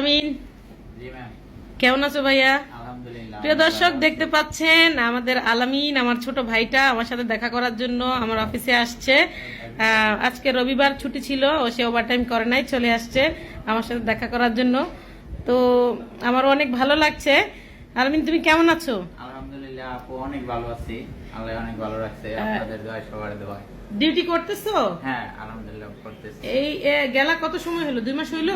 আলামিন কেমন আছো ভাইয়া? প্রিয় দর্শক দেখতে পাচ্ছেন আমাদের আলামিন আমার ছোট ভাইটা আমার সাথে দেখা করার জন্য আমার অফিসে আসছে। আজকে রবিবার ছুটি ছিল ও সে ওভারটাইম করে নাই চলে আসছে আমার সাথে দেখা করার জন্য। তো আমার অনেক ভালো লাগছে। আলামিন তুমি কেমন আছো? আলহামদুলিল্লাহ আপু অনেক ভালো আছি। আল্লাহ অনেক ভালো রাখছে। আপনাদের দোয়া সবার দোয়া ডিউটি করতেছো? হ্যাঁ আলহামদুলিল্লাহ করতেছি। এই গেলা কত সময় হলো? দুই মাস হইল?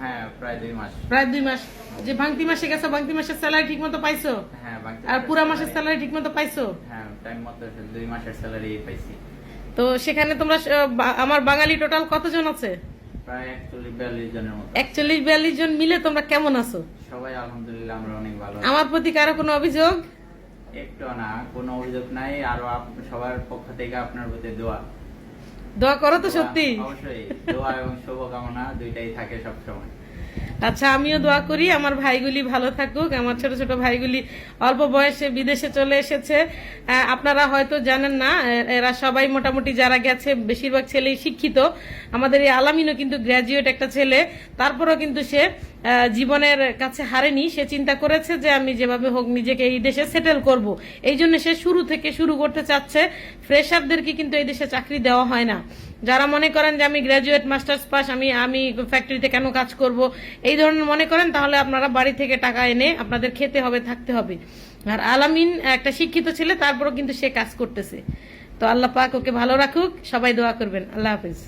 হ্যাঁ প্রায় দুই মাস। প্রায় দুই মাস। যে ভাঙতি মাসে গেছো ভাঙতি মাসের স্যালারি ঠিক মতো পাইছো? হ্যাঁ আর পুরা মাসের স্যালারি ঠিক মতো পাইছো? হ্যাঁ টাইম মতো দুই মাসের স্যালারি পাইছি। তো সেখানে তোমরা আমার বাঙালি টোটাল কতজন আছে? প্রায় একচল্লিশ বিয়াল্লিশ জনের মতো। একচল্লিশ বিয়াল্লিশ জন মিলে তোমরা কেমন আছো? সবাই আলহামদুলিল্লাহ আমরা অনেক ভালো আছি। আমার প্রতি কারও কোনো অভিযোগ? একটু না কোনো অভিযোগ নাই আরও সবার পক্ষ থেকে আপনার প্রতি দোয়া। দোয়া করো তো সত্যি। অবশ্যই। দোয়া এবং শুভকামনা দুইটাই থাকে সব সময় আচ্ছা আমিও দোয়া করি আমার ভাইগুলি ভালো থাকুক, আমার ছোট ছোট ভাইগুলি অল্প বয়সে বিদেশে চলে এসেছে। আপনারা হয়তো জানেন না এরা সবাই মোটামুটি যারা গেছে, বেশিরভাগ ছেলেই শিক্ষিত। আমাদের এই আলামিনও কিন্তু গ্র্যাজুয়েট একটা ছেলে, তারপরেও কিন্তু সে জীবনের কাছে হারেনি। সে চিন্তা করেছে যে আমি যেভাবে হোক নিজেকে এই দেশে সেটেল করব। এই জন্য সে শুরু থেকে শুরু করতে চাচ্ছে। ফ্রেশারদেরকে কিন্তু এই দেশে চাকরি দেওয়া হয় না। যারা মনে করেন যে আমি গ্র্যাজুয়েট মাস্টার্স পাস, আমি আমি ফ্যাক্টরিতে কেন কাজ করব? এই ধরনের মনে করেন, তাহলে আপনারা বাড়ি থেকে টাকা এনে আপনাদের খেতে হবে, থাকতে হবে। আর আলামিন একটা শিক্ষিত ছেলে, তারপরও কিন্তু সে কাজ করতেছে। তো আল্লাহ পাক ওকে ভালো রাখুক, সবাই দোয়া করবেন। আল্লাহ হাফিজ।